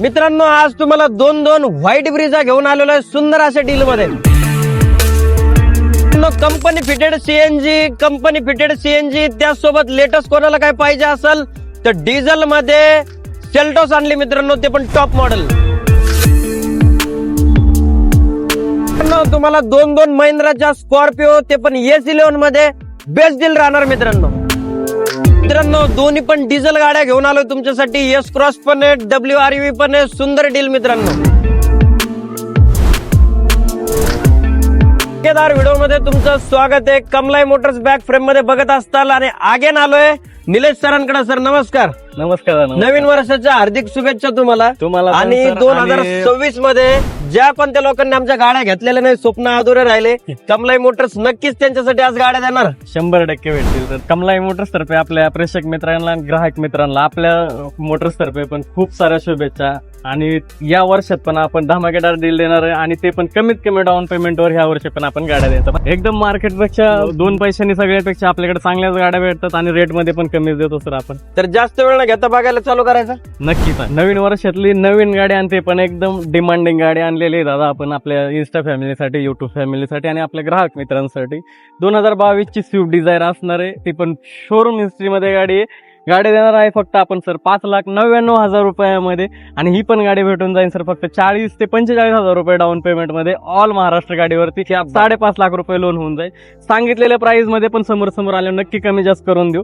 मित्रांनो आज तुम्हाला दोन दोन व्हाईट ब्रिजा घेऊन आलेलो आहे सुंदर अशा डील मध्ये company fitted CNG company fitted CNG त्यासोबत लेटेस्ट कोणाला काय पाहिजे असेल तर डिझेल मध्ये सेल्टोस आणली मित्रांनो ते पण टॉप मॉडेल. तुम्हाला दोन दोन महिंद्राच्या स्कॉर्पिओ ते पण एस इलेव्हनमध्ये. बेस्ट डील राहणार मित्रांनो. मित्रांनो दोन्ही पण डिझेल गाड्या घेऊन आलो तुमच्यासाठी. एस क्रॉस पण आहे डब्ल्यू आर व्ही पण आहे. सुंदर डील मित्रांनो. व्हिडिओमध्ये तुमचं स्वागत आहे. कमलाई मोटर्स बॅक फ्रेममध्ये बघत असताल आणि आगेन आलोय निलेश सरांकडे सर नमस्कार. नमस्कार नवीन वर्षाच्या हार्दिक शुभेच्छा तुम्हाला. तुम्हाला आणि दोन हजार सव्वीसमध्ये ज्या कोणत्या लोकांनी आमच्या गाड्या घेतलेल्या नाही स्वप्न अधुरे राहिले कमलाई मोटर्स नक्कीच त्यांच्यासाठी आज गाड्या देणार. शंभर टक्के भेटतील. तर कमलाई मोटर्स तर्फे आपल्या प्रेक्षक मित्रांना ग्राहक मित्रांना आपल्या मोटर्स तर्फे पण खूप साऱ्या शुभेच्छा. आणि या वर्षात पण आपण धमाकेदार डील देणार आहे आणि ते पण कमीत कमी डाऊन पेमेंटवर ह्या वर्षी पण आपण गाड्या देतो. एकदम मार्केटपेक्षा दोन पैशांनी सगळ्यापेक्षा आपल्याकडे चांगल्याच गाड्या भेटतात आणि रेटमध्ये पण कमी देतो सर आपण. तर जास्त वेळ न घेता बघायला चालू करायचं? नक्कीच नवीन वर्षातली नवीन गाडी आणि ते पण एकदम डिमांडिंग गाडी आणलेली आहे दादा आपण आपल्या इन्स्टा फॅमिलीसाठी युट्यूब फॅमिलीसाठी आणि आपल्या ग्राहक मित्रांसाठी. दोन हजार बावीस ची स्विफ्ट डिझायर असणार आहे. ती पण शोरूम हिस्ट्रीमध्ये गाडी आहे. गाडी देणार आहे फक्त आपण सर पाच लाख नव्याण्णव हजार रुपयामध्ये. आणि ही पण गाडी भेटून जाईल सर फक्त चाळीस ते पंचेचाळीस हजार रुपये डाऊन पेमेंटमध्ये ऑल महाराष्ट्र गाडीवरती. साडेपाच लाख रुपये लोन होऊन जाईल. सांगितलेल्या प्राइसमध्ये पण समोर समोर आल्यावर नक्की कमी जास्त करून देऊ.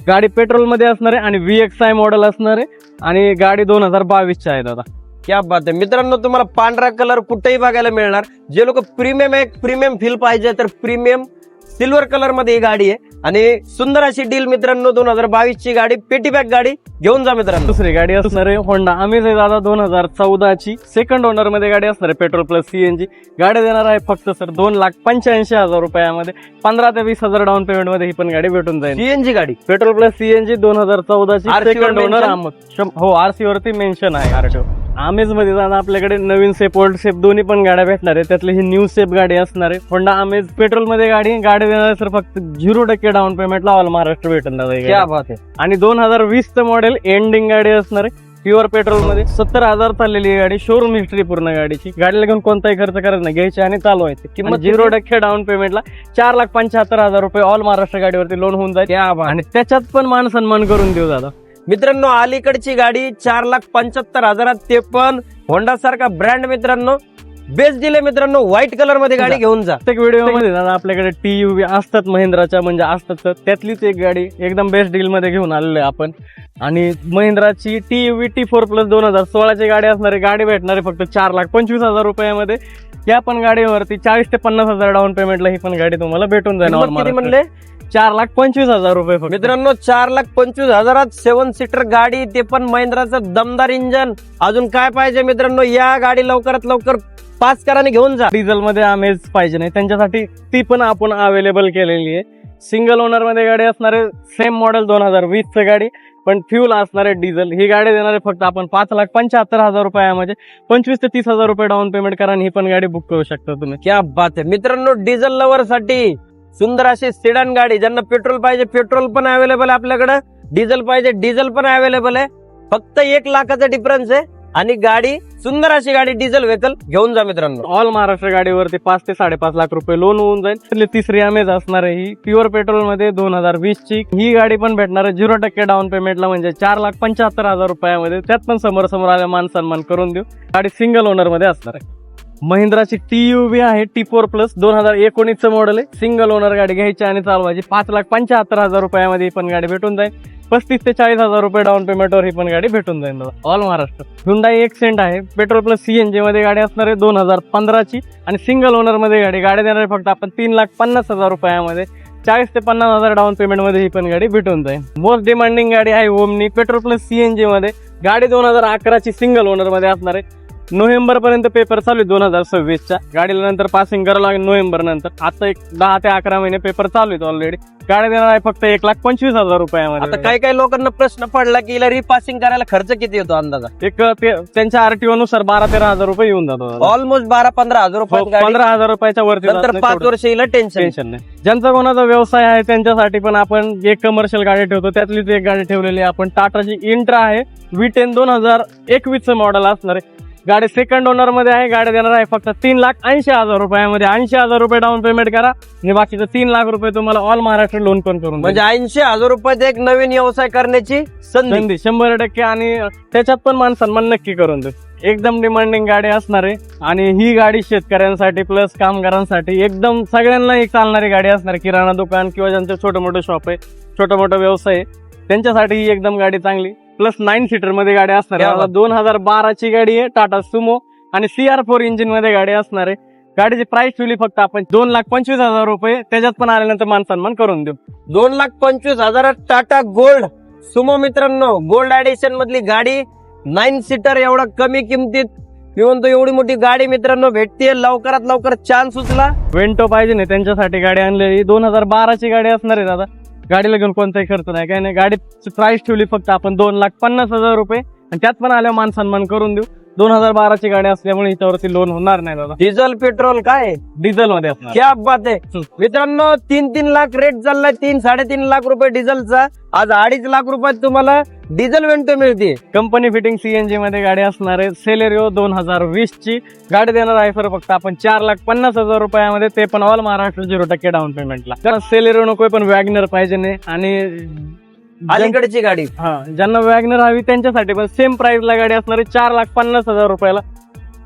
गाडी पेट्रोलमध्ये असणार आहे आणि व्ही एक्स आय मॉडेल असणार आहे. आणि गाडी दोन हजार बावीसची आहे दादा. क्या बात आहे मित्रांनो तुम्हाला पांढरा कलर कुठेही बघायला मिळणार. जे लोक प्रीमियम एक प्रीमियम फील पाहिजे तर प्रीमियम सिल्वर कलरमध्ये ही गाडी आहे. आणि सुंदर अशी डील मित्रांनो दोन हजार बावीस ची गाडी पेटी बॅग गाडी घेऊन जा मित्रांनो. दुसरी गाडी असणार आहे होंडा आहे दादा दोन हजार चौदाची सेकंड ओनरमध्ये गाडी असणार आहे पेट्रोल प्लस सीएनजी गाडी देणार आहे फक्त सर दोन लाख पंच्याऐंशी हजार रुपयामध्ये. पंधरा ते वीस हजार डाऊन पेमेंटमध्ये ही पण गाडी भेटून जाईल. सीएनजी गाडी. पेट्रोल प्लस सीएनजी दोन हजार RC वर सेकंड ओनर? हो आरसी वरती मेन्शन आहे आरटीओ आमेजमध्ये जाणं आपल्याकडे नवीन सेप ओल्ड सेप दोन्ही पण गाड्या भेटणार आहे त्यातली ही न्यू सेप गाडी असणार आहे. होंडा आमेज पेट्रोलमध्ये गाडी गाडी देणार सर फक्त झिरो टक्के डाऊन पेमेंटला ऑल महाराष्ट्र भेटणार आहे. आहे. आणि दोन हजार वीस चं मॉडेल एंडिंग गाडी असणार आहे. प्युअर पेट्रोलमध्ये सत्तर हजार चाललेली आहे गाडी. शोरूम हिस्ट्री पूर्ण गाडीची. गाडीला घेऊन कोणताही खर्च करायचा नाही. घ्यायची आणि चालवायची किंमत आणि झिरो टक्के डाऊन पेमेंटला चार लाख पंच्याहत्तर हजार रुपये ऑल महाराष्ट्र गाडीवरती लोन होऊन जाईल. आणि त्याच्यात पण मान सन्मान करून देऊ दादा. मित्रांनो अलीकडची गाडी चार लाख पंच्याहत्तर हजारात ते पण होंडा सारखा ब्रँड मित्रांनो. बेस्ट दिले मित्रांनो व्हाईट कलरमध्ये गाडी घेऊन जा. प्रत्येक व्हिडिओमध्ये दादा आपल्याकडे टी असतात महिंद्राच्या म्हणजे असतात तर त्यातलीच एक गाडी एकदम बेस्ट डील मध्ये घेऊन आलेलो आहे आपण. आणि महिंद्राची T U V four plus दोन हजार सोळाची गाडी असणारी गाडी भेटणार फक्त चार लाख पंचवीस हजार रुपयामध्ये. या पण गाडीवरती चाळीस ते पन्नास हजार डाऊन पेमेंटला ही पण गाडी तुम्हाला भेटून जाईल. म्हणले? चार लाख पंचवीस हजार रुपये मित्रांनो चार लाख पंचवीस हजारात सेवन सीटर गाडी ते पण महिंद्राचं दमदार इंजन अजून काय पाहिजे मित्रांनो? या गाडी लवकरात लवकर पाच कराने घेऊन जा. डिझेलमध्ये आमेज पाहिजे नाही. त्यांच्यासाठी ती पण आपण अवेलेबल केलेली आहे. सिंगल ओनरमध्ये गाडी असणारे सेम मॉडेल दोन हजार वीसचं गाडी पण फ्युल असणार आहे डिझेल ही गाडी देणारे फक्त आपण पाच लाख पंच्याहत्तर हजार रुपयामध्ये. पंचवीस ते तीस हजार रुपये डाऊन पेमेंट करा आणि ही पण गाडी बुक करू शकता तुम्ही. क्या बात आहे. मित्रांनो डिझेल लवर साठी सुंदर अशी सिडन गाडी ज्यांना पेट्रोल पाहिजे पेट्रोल पण अवेलेबल आहे आपल्याकडे. डिझेल पाहिजे डिझेल पण अवेलेबल आहे. फक्त एक लाखाचा डिफरन्स आहे. आणि गाडी सुंदर अशी गाडी डिझेल व्हेकल घेऊन जा मित्रांनो. ऑल महाराष्ट्र गाडीवरती पाच ते साडेपाच लाख रुपये लोन होऊन जाईल. त्यातली तिसरी अमेज असणार आहे ही. प्युअर पेट्रोलमध्ये दोन हजार वीस ची. ही गाडी पण भेटणार आहे. झिरो टक्के डाऊन पेमेंटला म्हणजे चार लाख पंच्याहत्तर हजार रुपयामध्ये. त्यात पण समोर समोर आल्या मान सन्मान करून देऊ. गाडी सिंगल ओनरमध्ये असणार आहे. महिंद्राची टी यू बी आहे टी फोर प्लस दोन हजार एकोणीसचं मॉडेल आहे. सिंगल ओनर गाडी घ्यायची आणि चालवायची. पाच लाख पंच्याहत्तर हजार रुपयामध्ये पण गाडी भेटून जाईल. पस्तीस ते चाळीस हजार रुपये डाऊन पेमेंटवर ही पण गाडी भेटून जाईल ऑल महाराष्ट्र. हुंडाई एक्सेंट आहे. पेट्रोल प्लस सीएनजी मध्ये गाडी असणार आहे दोन हजार पंधराची. आणि सिंगल ओनरमध्ये गाडी गाडी देणार आहे फक्त आपण तीन लाख पन्नास हजार रुपयामध्ये चाळीस ते पन्नास हजार डाऊन पेमेंटमध्ये ही पण गाडी भेटून जाईल. मोस्ट डिमांडिंग गाडी आहे ओमनी पेट्रोल प्लस सीएनजी मध्ये. गाडी दोन हजार अकराची सिंगल ओनरमध्ये असणार आहे. नोव्हेंबर पर्यंत पेपर चालू आहे दोन हजार सव्वीसच्या. गाडीला नंतर पासिंग करावं लागेल नोव्हेंबर नंतर आता एक दहा ते अकरा महिने पेपर चालू आहेत ऑलरेडी गाडी देणार आहे फक्त एक लाख पंचवीस हजार आता रुपयामध्ये काही काही लोकांना प्रश्न पडला की हिला रिपासिंग करायला खर्च किती येतो अंदाजा? एक ते- त्यांच्या आरटीओ नुसार बारा तेरा हजार रुपये येऊन जातो दादा. ऑलमोस्ट बारा पंधरा हजार हो, रुपये गाडी. पंधरा हजार रुपयाच्या वरती जात नंतर नाही पाच तेवढं. वर्ष हिला टेन्शन टेन्शन नाही. ज्यांचा कोणाचा व्यवसाय आहे त्यांच्यासाठी पण आपण एक कमर्शियल गाडी ठेवतो त्यातलीच एक गाडी ठेवलेली आहे. आपण टाटाची इंट्रा आहे. व्ही टेन दोन हजार एकवीस मॉडेल असणार आहे. गाडी सेकंड ओनरमध्ये आहे. गाडी देणार आहे फक्त तीन लाख ऐंशी हजार रुपयामध्ये. ऐंशी हजार रुपये डाऊन पेमेंट करा. आणि बाकीचे तीन लाख रुपये तुम्हाला ऑल महाराष्ट्र लोन पण करून म्हणजे ऐंशी हजार रुपयात एक नवीन व्यवसाय करण्याची संधी. शंभर टक्के. आणि त्याच्यात पण मान सन्मान नक्की करून दे एकदम डिमांडिंग गाडी असणार आहे. आणि ही गाडी शेतकऱ्यांसाठी प्लस कामगारांसाठी एकदम सगळ्यांना एक चालणारी गाडी असणार किराणा दुकान किंवा ज्यांचं छोटं मोठं शॉप आहे छोटं मोठं व्यवसाय आहे त्यांच्यासाठी ही एकदम गाडी चांगली. प्लस नाईन सीटरमध्ये गाडी असणार आहे. दोन हजार बाराची गाडी आहे टाटा सुमो आणि सी आर फोर इंजिनमध्ये गाडी असणार आहे. गाडीची प्राइस ठेवली फक्त आपण दोन लाख पंचवीस हजार रुपये. त्याच्यात पण आल्यानंतर मान सन्मान करून देऊ. दोन लाख पंचवीस हजारात टाटा गोल्ड. सुमो मित्रांनो गोल्ड ऍडिशन मधली गाडी. नाईन सीटर एवढा कमी किमतीत. मी म्हणतो एवढी मोठी गाडी मित्रांनो भेटते लवकरात लवकर चान्स उचला. वेंटो पाहिजे नाही त्यांच्यासाठी गाडी आणलेली. दोन हजार बाराची गाडी असणार आहे दादा. गाडीला घेऊन कोणताही खर्च नाही. काही नाही गाडीची प्राईस ठेवली फक्त आपण दोन लाख पन्नास हजार रुपये. आणि त्यात पण आल्यावर मान सन्मान करून देऊ. दोन हजार बाराची गाडी असल्यामुळे हिच्यावरती लोन होणार नाही दादा. डिझेल पेट्रोल काय? डिझेल मध्ये असणार. क्या बात आहे. मित्रांनो तीन तीन लाख रेट चाललाय. तीन साडेतीन लाख रुपये डिझेलचा आज अडीच लाख रुपयात तुम्हाला डिझेल वेंटो मिळते. कंपनी फिटिंग सीएनजी मध्ये गाडी असणार आहे. सेलेरिओ दोन हजार वीस ची गाडी देणार आहे सर फक्त आपण चार लाख पन्नास हजार रुपयामध्ये. ते पण ऑल महाराष्ट्र झिरो टक्के डाऊन पेमेंटला कारण सेलेरिओ नको पण वॅगनर पाहिजे नाही. आणि अलीकडची गाडी. हा ज्यांना वॅगनर हवी त्यांच्यासाठी पण सेम प्राइस ला गाडी असणार आहे चार लाख पन्नास हजार रुपयाला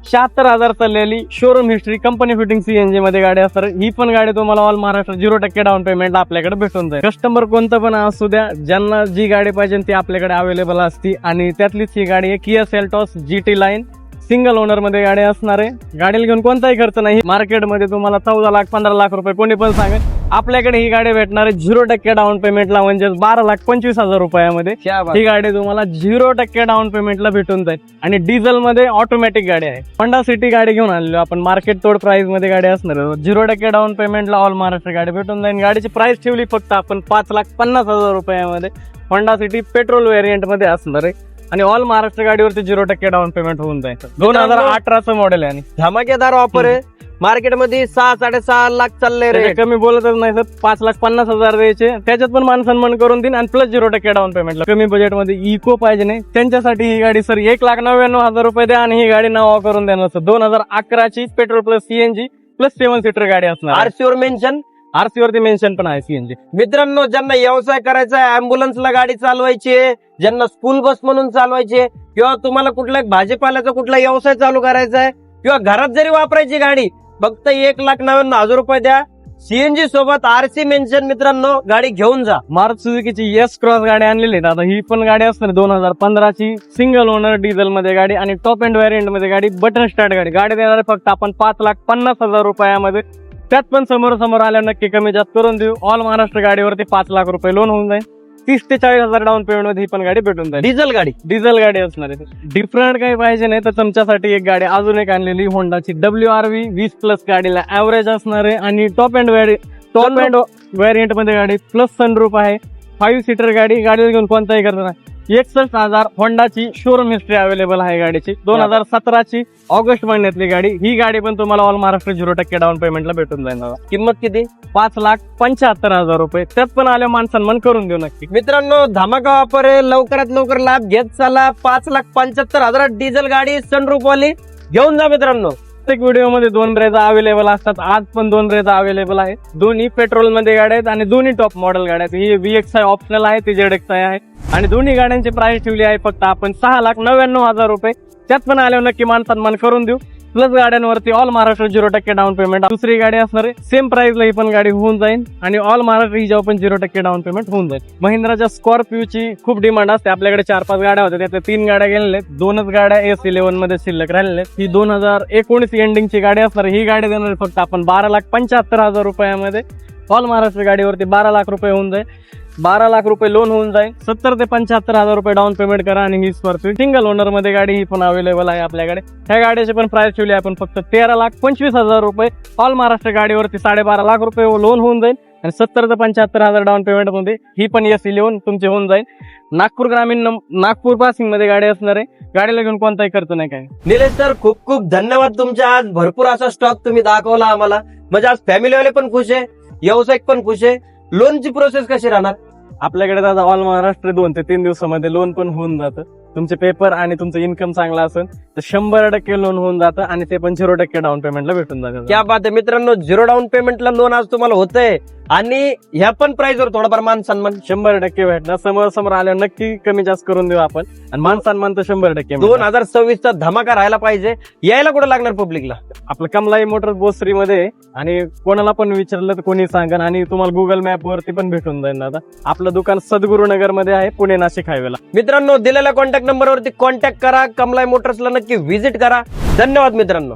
शहात्तर हजार चाललेली showroom history company fitting CNG मध्ये गाडी असणार. ही पण गाडी तुम्हाला ऑल महाराष्ट्र झिरो टक्के डाऊन पेमेंट आपल्याकडे भेटून जाईल. कस्टमर कोणतं पण असू द्या ज्यांना जी गाडी पाहिजे ती आपल्याकडे अवेलेबल असती. आणि त्यातलीच ही गाडी आहे Kia Seltos G T line single ओनरमध्ये गाडी असणार आहे. गाडीला घेऊन कोणताही खर्च नाही. मार्केटमध्ये तुम्हाला चौदा लाख पंधरा लाख रुपये कोणी पण सांगेल. आपल्याकडे ही गाडी भेटणार आहे. झिरो टक्के डाऊन पेमेंटला म्हणजे बारा लाख पंचवीस हजार रुपयामध्ये. ही गाडी तुम्हाला झिरो टक्के डाऊन पेमेंटला भेटून जाईल. आणि डिझेल मध्ये ऑटोमॅटिक गाडी आहे. होंडा सिटी गाडी घेऊन आलेलो. आपण मार्केट तोड प्राइसमध्ये गाडी असणार आहे. झिरो टक्के डाऊन पेमेंटला ऑल महाराष्ट्र गाडी भेटून जाईल. गाडीची प्राइस ठेवली फक्त आपण पाच लाख पन्नास हजार रुपयामध्ये. होंडा सिटी पेट्रोल व्हेरियंटमध्ये असणार आहे. आणि ऑल महाराष्ट्र गाडीवरती झिरो टक्के डाऊन पेमेंट होऊन जाईल. दोन हजार अठराचं मॉडेल आहे आणि. धमाकेदार ऑफर आहे. मार्केटमध्ये सहा साडेसहा लाख चालले रे कमी बोलतच नाही सर. पाच लाख पन्नास हजार द्यायचे. त्याच्यात पण मान सन्मान करून देईन आणि प्लस झिरो टक्के डाऊन पेमेंटला कमी बजेटमध्ये इको पाहिजे नाही. त्यांच्यासाठी ही गाडी सर एक लाख नव्याण्णव हजार रुपये द्या आणि ही गाडी नावा करून देणार सर. दोन हजार अकराची petrol plus CNG plus seven seater गाडी असणार आरसी वर मेन्शन आरसी वरती मेन्शन पण आहे सीएनजी मित्रांनो ज्यांना व्यवसाय करायचा आहे अँब्युलन्सला गाडी चालवायची आहे ज्यांना स्कूल बस म्हणून चालवायची किंवा तुम्हाला कुठला भाजीपाल्याचा कुठला व्यवसाय चालू करायचा आहे किंवा घरात जरी वापरायची गाडी फक्त एक लाख नव्याण्णव हजार रुपये द्या. सीएनजी सोबत आरसी मेन्शन मित्रांनो गाडी घेऊन जा. मारुती सुझुकीची येस क्रॉस गाडी आणलेली आहे. आता ही पण गाडी असणार दोन हजार पंधराची. सिंगल ओनर डिझेल मध्ये गाडी आणि टॉप अँड व्हेरियंटमध्ये गाडी बटन स्टार्ट गाडी. गाडी देणार फक्त आपण पाच लाख पन्नास हजार रुपयामध्ये. त्यात पण समोर समोर आल्यावर नक्की कमी जास्त करून देऊ. ऑल महाराष्ट्र गाडीवरती पाच लाख रुपये लोन होऊन जाईल. तीस ते चाळीस हजार डाऊन पेमेंटमध्ये ही पण गाडी भेटून जाईल. डिझेल गाडी? डिझेल गाडी असणार आहे. डिफरंट काही पाहिजे नाही तर तुमच्यासाठी एक गाडी अजून एक आणलेली होंडाची डब्ल्यू आर व्ही वीस प्लस गाडीला ऍव्हरेज असणार आहे. आणि top and very top. And व्हेरियंटमध्ये गाडी प्लस सनरूप आहे. फाईव्ह सीटर गाडी गाडीला घेऊन कोणताही खर्च नाही. एकसष्ट हजार होंडाची शोरूम हिस्ट्री अवेलेबल आहे गाडीची. दोन हजार सतराची ऑगस्ट महिन्यातली गाडी. ही गाडी पण तुम्हाला ऑल महाराष्ट्र झिरो टक्के डाऊन पेमेंटला भेटून जाईल दादा. किंमत किती? पाच लाख पंच्याहत्तर हजार रुपये. त्यात पण आल्या मान सन्मान करून देऊ नक्की. मित्रांनो धमाका वापर आहे लवकरात लवकर लाभ घेत चला. पाच लाख पंच्याहत्तर हजारात डिझेल गाडी सनरूफ वाली. घेऊन जा मित्रांनो. प्रत्येक व्हिडिओमध्ये दोन रेजा अवेलेबल असतात. आज पण दोन रेजा अवेलेबल आहे दोन्ही पेट्रोलमध्ये गाड्या आहेत आणि दोन्ही टॉप मॉडेल गाड्या आहेत. ही व्ही एक्स आय ऑप्शनल आहे ती जेड एक्स आय आहे. आणि दोन्ही गाड्यांची प्राइस ठेवली आहे फक्त आपण सहा लाख नव्याण्णव हजार रुपये. त्यात पण आल्यावर नक्की मान सन्मान करून देऊ. प्लस गाड्यांवरती ऑल महाराष्ट्र झिरो टक्के डाऊन पेमेंट दुसरी गाडी असणार आहे सेम प्राइसला ही पण गाडी होऊन जाईल आणि ऑल महाराष्ट्र ही पण झिरो टक्के डाऊन पेमेंट होऊन जाईल. महिंद्राच्या स्कॉर्पिओची खूप डिमांड असते. आपल्याकडे चार पाच गाड्या होत्या त्यातल्या तीन गाड्या गेलेल्या आहेत. दोनच गाड्या एस इलेव्हनमध्ये शिल्लक राहिलेल्या आहेत. ही दोन हजार एकोणीस एंडिंगची गाडी असणार ही गाडी देणार फक्त आपण बारा लाख पंच्याहत्तर हजार रुपयामध्ये. ऑल महाराष्ट्र गाडीवरती बारा लाख रुपये होऊन जाईल. बारा लाख रुपये लोन होऊन जाईल. सत्तर ते पंच्याहत्तर हजार रुपये डाऊन पेमेंट करा आणि ही स्कॉर्पिओ सिंगल ओनरमध्ये गाडी ही पण अवेलेबल आहे आपल्याकडे. ह्या गाडीची पण प्राइस ठेवली आपण फक्त तेरा लाख पंचवीस हजार रुपये. ऑल महाराष्ट्र गाडीवरती साडेबारा लाख रुपये लोन होऊन जाईल. आणि सत्तर ते पंच्याहत्तर हजार डाऊन पेमेंटमध्ये ही पण एस लोन तुमची होऊन जाईल. नागपूर ग्रामीण नागपूर पासिंगमध्ये गाडी असणार आहे. गाडीला घेऊन कोणताही खर्च नाही काय निलेश सर खूप खूप धन्यवाद तुमच्या आज. भरपूर असा स्टॉक तुम्ही दाखवला आम्हाला. म्हणजे आज फॅमिलीवाले पण खुश आहे व्यावसायिक पण खुश आहे. लोनची प्रोसेस कशी राहणार? आपल्याकडे दादा ऑल महाराष्ट्र दोन ते तीन दिवसामध्ये लोन पण होऊन जातं. तुमचे पेपर आणि तुमचं इन्कम चांगला असेल तर शंभर टक्के लोन होऊन जातं आणि ते पण झिरो टक्के डाऊन पेमेंटला भेटून जातं. क्या बात आहे मित्रांनो झिरो डाऊन पेमेंटला लोन आज तुम्हाला होतंय. आणि ह्या पण प्राइसवर थोडाफार मान सन्मान शंभर टक्के भेटणार. समोर समोर आल्यावर नक्की कमी जास्त करून देऊ आपण. आणि मान सन्मान तर शंभर टक्के दोन. हजार सव्वीस चा धमाका राहायला पाहिजे. यायला कुठे लागणार पब्लिकला आपलं कमलाई मोटर बोसरी मध्ये आहे. आणि कोणाला पण विचारलं तर कोणी सांगन आणि तुम्हाला गुगल मॅप वरती पण भेटून जाईल दादा. आपलं दुकान सद्गुरुनगरमध्ये आहे पुणे नाशिक हायवेला मित्रांनो दिलेल्या कॉन्टॅक्ट नंबरवरती कॉन्टॅक्ट करा. कमलाई मोटर्सला नक्की व्हिजिट करा. धन्यवाद मित्रांनो.